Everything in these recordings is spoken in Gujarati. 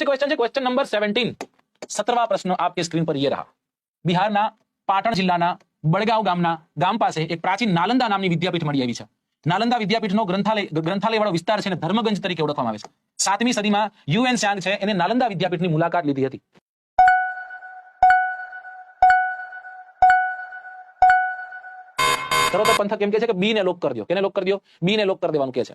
નેક્સ્ટ ક્વેશ્ચન છે ક્વેશ્ચન નંબર 17 17वा પ્રશ્ન આપની સ્ક્રીન પર યે રહા. બિહારના પાટણ જિલ્લાના બડગાંવ ગામના ગામ પાસે એક પ્રાચીન નાલંદા નામની વિદ્યાપીઠ મળી આવી છે. નાલંદા વિદ્યાપીઠનો ગ્રંથાલય ગ્રંથાલય વિસ્તાર છે ને ધર્મગંજ તરીકે ઓળખવામાં આવે છે. સાતમી સદીમાં યુએન ચાંગ છે, એને નાલંદા વિદ્યાપીઠની મુલાકાત લીધી હતી. તરત પંથક એમ કે છે કે બી ને લોક કરી દો. કેને લોક કરી દો? બી ને લોક કરી દેવાનું કે છે.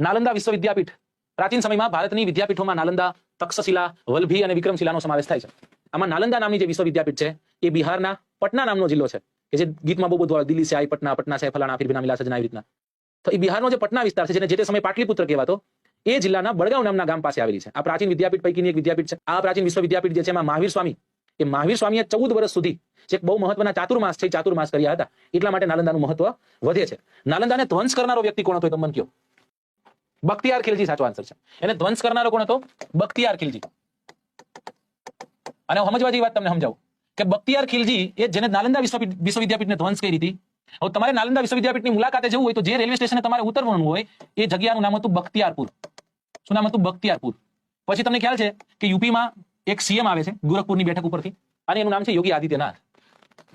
નાલંદા વિશ્વ વિદ્યાપીઠ પ્રાચીન સમયમાં ભારતની વિદ્યાપીઠોમાં નાલંદા તક્ષશિલા, વલ્ભી અને વિક્રમશિલાનો સમાવેશ થાય છે. આમાં નાલંદા નામની જે વિશ્વવિદ્યાપીઠ છે, એ બિહારના પટના નામનો જિલ્લો છે, કે જે ગીતમાં બહુ બધું દિલ્હી છે આઈ પટના પટના છે, ફલાણા, ફિર મિલા સજના રીતના. તો એ બિહારનો જે પટના વિસ્તાર છે, જેને જે તે સમયે પાટલીપુત્ર કહેવાતો, એ જિલ્લાના બળગાંવ નામના ગામ પાસે આવેલી છે. આ પ્રાચીન વિદ્યાપીઠ પૈકીની એક વિદ્યાપીઠ છે. આ પ્રાચીન વિશ્વવિદ્યાપીઠ જે છે, એમાં મહાવીર સ્વામી, એ મહાવીર સ્વામીએ ચૌદ વર્ષ સુધી જે બહુ મહત્વના ચાતુર્માસ છે ચાતુર્માસ કર્યા હતા. એટલા માટે નાલંદાનું મહત્વ વધે છે. નાલંદાને ધ્વંસ કરનારો વ્યક્તિ કોણ હતો એ તમે મને કહો. બખ્તિયાર ખિલજી સાચો આન્સર છે. એને ધ્વંસ કરનારો કોણ હતો? બખ્તિયાર ખિલજી. અને સમજવા જેવી વાત તમને સમજાવું. કે બખ્તિયાર ખિલજી એ જેને નાલંદા વિશ્વવિદ્યાપીઠને ધ્વંસ કરી હતી, હવે તમારે નાલંદા વિશ્વવિદ્યાપીઠની મુલાકાતે જવું હોય તો જે રેલવે સ્ટેશને તમારે ઉતરવાનું હોય, એ જગ્યાનું નામ હતું બખ્તિયારપુર. શું નામ હતું? બખ્તિયારપુર. પછી તમને ખ્યાલ છે કે યુપીમાં એક સીએમ આવે છે, ગોરખપુરની બેઠક ઉપરથી, અને એનું નામ છે યોગી આદિત્યનાથ.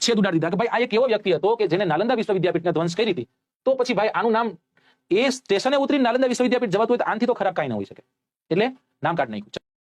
છેદ ઉડાડી દીધા કે ભાઈ આ એક એવો વ્યક્તિ હતો કે જેને નાલંદા વિશ્વવિદ્યાપીઠને ધ્વંસ કરી હતી. તો પછી ભાઈ આનું નામ એ સ્ટેશને ઉતરી નાલંદા વિશ્વવિદ્યાપીઠ જવાતું હોય તો આનથી તો ખરાબ કાંઈ ન હોઈ શકે. એટલે નામ કાઢ નાખ્યું.